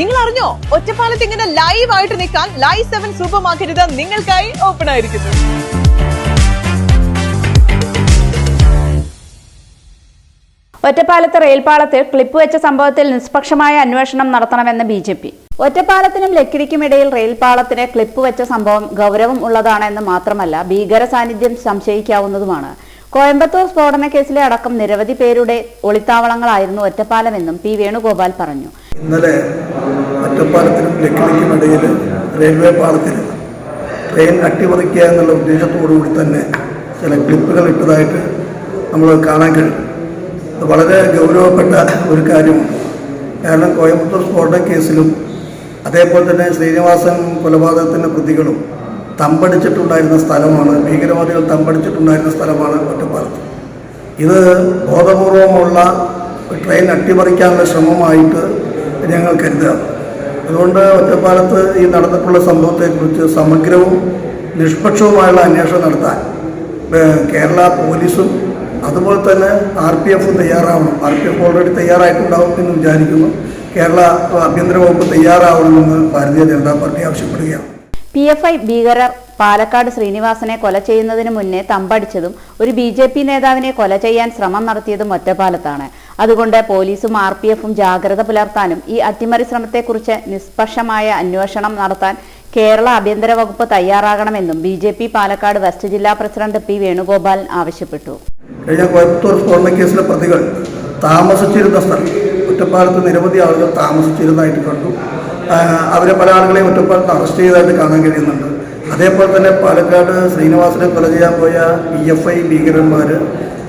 നിങ്ങൾ അറിഞ്ഞോ ഒറ്റപ്പാലത്ത് ഇങ്ങനെ ലൈവ് ആയിട്ട് നിൽക്കാൻ ലൈവ് സെവൻ സൂപ്പർ മാർക്കറ്റ് നിങ്ങൾക്കായി ഓപ്പൺ ആയിരിക്കുന്നു. ഒറ്റപ്പാലത്ത് റെയിൽപാളത്തിൽ ക്ലിപ്പ് വെച്ച സംഭവത്തിൽ നിഷ്പക്ഷമായ അന്വേഷണം നടത്തണമെന്ന് ബി ജെ പി. ഒറ്റപ്പാലത്തിനും ലക്കിടിക്കുമിടയിൽ റെയിൽപാളത്തിന് ക്ലിപ്പ് വെച്ച സംഭവം ഗൗരവം ഉള്ളതാണെന്ന് മാത്രമല്ല ഭീകര സാന്നിധ്യം സംശയിക്കാവുന്നതുമാണ്. കോയമ്പത്തൂർ സ്ഫോടന കേസിലെ അടക്കം നിരവധി പേരുടെ ഒളിത്താവളങ്ങളായിരുന്നു ഒറ്റപ്പാലമെന്നും പി വേണുഗോപാൽ പറഞ്ഞു. ഇന്നലെ ഒറ്റപ്പാലത്തിനും ലക്കിടിക്കും ഇടയിൽ റെയിൽവേ പാലത്തിൽ ട്രെയിൻ അട്ടിമറിക്കുക എന്നുള്ള ഉദ്ദേശത്തോടുകൂടി തന്നെ ചില ക്ലിപ്പുകൾ ഇട്ടതായിട്ട് നമ്മൾ കാണാൻ കഴിയും. വളരെ ഗൗരവപ്പെട്ട ഒരു കാര്യമാണ്. കാരണം കോയമ്പത്തൂർ സ്ഫോടന കേസിലും അതേപോലെ തന്നെ ശ്രീനിവാസൻ കൊലപാതകത്തിന്റെ പ്രതികളും തമ്പടിച്ചിട്ടുണ്ടായിരുന്ന സ്ഥലമാണ് ഭീകരവാദികൾ തമ്പടിച്ചിട്ടുണ്ടായിരുന്ന സ്ഥലമാണ് ഒറ്റപ്പാലത്ത് ഇത് ബോധപൂർവമുള്ള ട്രെയിൻ അട്ടിമറിക്കാനുള്ള ശ്രമമായിട്ട് ഞങ്ങൾ കരുതുക അതുകൊണ്ട് ഒറ്റപ്പാലത്ത് ഈ നടന്നിട്ടുള്ള സംഭവത്തെക്കുറിച്ച് സമഗ്രവും നിഷ്പക്ഷവുമായുള്ള അന്വേഷണം നടത്താൻ കേരള പോലീസും അതുപോലെ തന്നെ ആർ പി എഫും തയ്യാറാവണം. ആർ പി എഫ് ഓൾറെഡി തയ്യാറായിട്ടുണ്ടാവും എന്ന് വിചാരിക്കുന്നു. കേരള ആഭ്യന്തര വകുപ്പ് തയ്യാറാവണമെന്ന് ഭാരതീയ ജനതാ പാർട്ടി ആവശ്യപ്പെടുകയാണ്. പി എഫ് ഐ ഭീകരർ പാലക്കാട് ശ്രീനിവാസനെ കൊല ചെയ്യുന്നതിന് മുന്നേ തമ്പടിച്ചതും ഒരു ബി ജെ പി നേതാവിനെ കൊല ചെയ്യാൻ ശ്രമം നടത്തിയതും ഒറ്റപ്പാലത്താണ്. അതുകൊണ്ട് പോലീസും ആർ പി എഫും ജാഗ്രത പുലർത്താനും ഈ അട്ടിമറി ശ്രമത്തെക്കുറിച്ച് നിഷ്പക്ഷമായ അന്വേഷണം നടത്താൻ കേരള ആഭ്യന്തര വകുപ്പ് തയ്യാറാകണമെന്നും B J P Palakkad west ജില്ലാ പ്രസിഡന്റ് പി വേണുഗോപാൽ ആവശ്യപ്പെട്ടു. കഴിഞ്ഞ പ്രതികൾ താമസിച്ചിരുന്ന സ്ഥലം ഒറ്റപ്പാലത്ത് നിരവധി ആളുകൾ താമസിച്ചിരുന്നതായിട്ട് കണ്ടു. അവരെ പല ആളുകളെയും ഒറ്റപ്പാലത്ത് അറസ്റ്റ് ചെയ്തതായിട്ട് കാണാൻ കഴിയുന്നുണ്ട്. അതേപോലെ തന്നെ പാലക്കാട് ശ്രീനിവാസനെ കൊല ചെയ്യാൻ പോയ പി എഫ് ഐ ഭീകരന്മാർ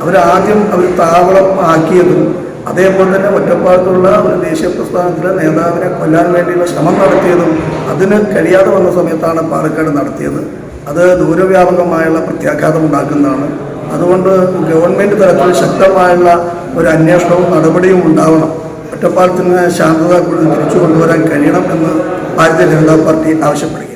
അവരാദ്യം അവർ താവളം ആക്കിയതും അതേപോലെ തന്നെ ഒറ്റപ്പാലത്തുള്ള ഒരു ദേശീയ പ്രസ്ഥാനത്തിലെ നേതാവിനെ കൊല്ലാൻ വേണ്ടിയുള്ള ശ്രമം നടത്തിയതും അതിന് കഴിയാതെ വന്ന സമയത്താണ് പാലക്കാട് നടത്തിയത്. അത് ദൂരവ്യാപകമായുള്ള പ്രത്യാഘാതം ഉണ്ടാക്കുന്നതാണ്. അതുകൊണ്ട് ഗവൺമെന്റ് തലത്തിൽ ശക്തമായുള്ള ഒരു അന്വേഷണവും നടപടിയും ഉണ്ടാവണം. ഒറ്റപ്പാലത്തിന് ശാന്തത തിരിച്ചു കൊണ്ടുവരാൻ കഴിയണം എന്ന് ഭാരതീയ ജനതാ പാർട്ടി ആവശ്യപ്പെടുക